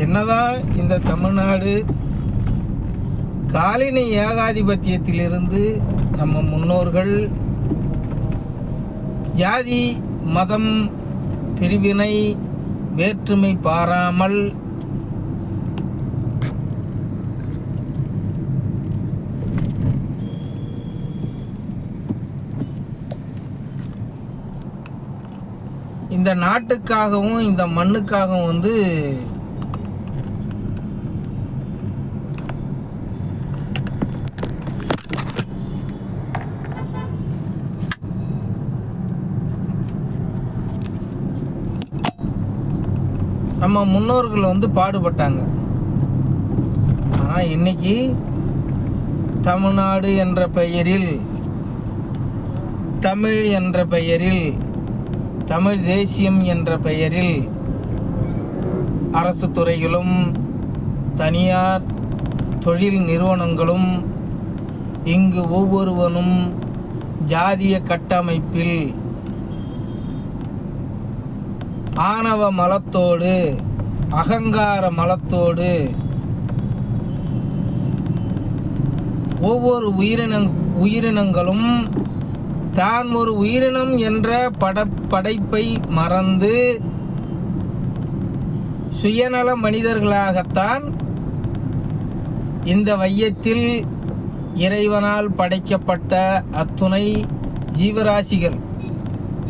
என்னதான் இந்த தமிழ்நாடு காலனி ஏகாதிபத்தியத்திலிருந்து நம்ம முன்னோர்கள் ஜாதி மதம் பிரிவினை வேற்றுமை பாராமல் இந்த நாட்டுக்காகவும் இந்த மண்ணுக்காகவும் வந்து நம்ம முன்னோர்கள் வந்து பாடுபட்டாங்க. ஆனால் இன்னைக்கு தமிழ்நாடு என்ற பெயரில் தமிழ் என்ற பெயரில் தமிழ் தேசியம் என்ற பெயரில் அரசு துறைகளும் தனியார் தொழில் நிறுவனங்களும் இங்கு ஒவ்வொருவனும் ஜாதிய கட்டமைப்பில் ஆணவ மலத்தோடு அகங்கார மலத்தோடு ஒவ்வொரு உயிரினங் உயிரினங்களும் தான் ஒரு உயிரினம் என்ற பட படைப்பை மறந்து சுயநல மனிதர்களாகத்தான் இந்த வையத்தில் இறைவனால் படைக்கப்பட்ட அத்துணை ஜீவராசிகள்.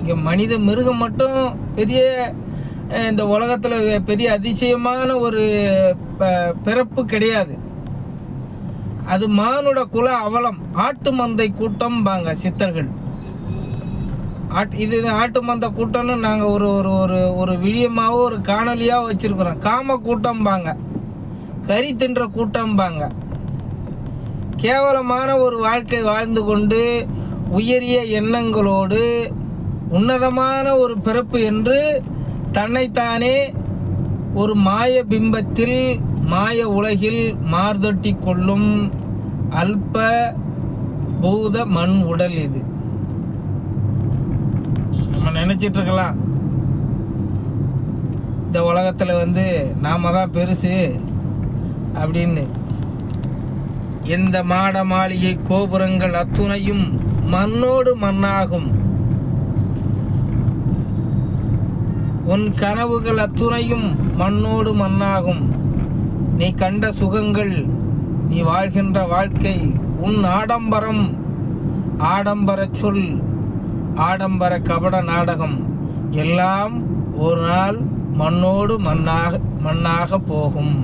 இங்கே மனித மிருகம் மட்டும் பெரிய இந்த உலகத்தில் பெரிய அதிசயமான ஒரு ப- பிறப்பு கிடையாது. அது மானுட குல அவலம் ஆட்டு மந்தை கூட்டம்பாங்க சித்தர்கள். ஆட் இது ஆட்டு மந்த கூட்டம்னு நாங்கள் ஒரு ஒரு ஒரு ஒரு விழியமாகவும் ஒரு காணொலியாக வச்சுருக்குறோம். காம கூட்டம்பாங்க. கறி தின்ற கூட்டம்பாங்க. கேவலமான ஒரு வாழ்க்கை வாழ்ந்து கொண்டு உயரிய எண்ணங்களோடு உன்னதமான ஒரு பிறப்பு என்று தன்னைத்தானே ஒரு மாய பிம்பத்தில் மாய உலகில் மார்தொட்டி கொள்ளும் அல்ப பூத மண் உடல் இது. நம்ம நினைச்சிட்டு இருக்கலாம் இந்த உலகத்தில் வந்து நாம தான் பெருசு அப்படின்னு. எந்த மாட மாளிகை கோபுரங்கள் அத்துணையும் மண்ணோடு மண்ணாகும். உன் கனவுகள் அத்துணையும் மண்ணோடு மண்ணாகும். நீ கண்ட சுகங்கள் நீ வாழ்கின்ற வாழ்க்கை உன் ஆடம்பரம். ஆடம்பர சொல் ஆடம்பர கபட நாடகம் எல்லாம் ஒரு நாள் மண்ணோடு மண்ணாக மண்ணாக போகும்.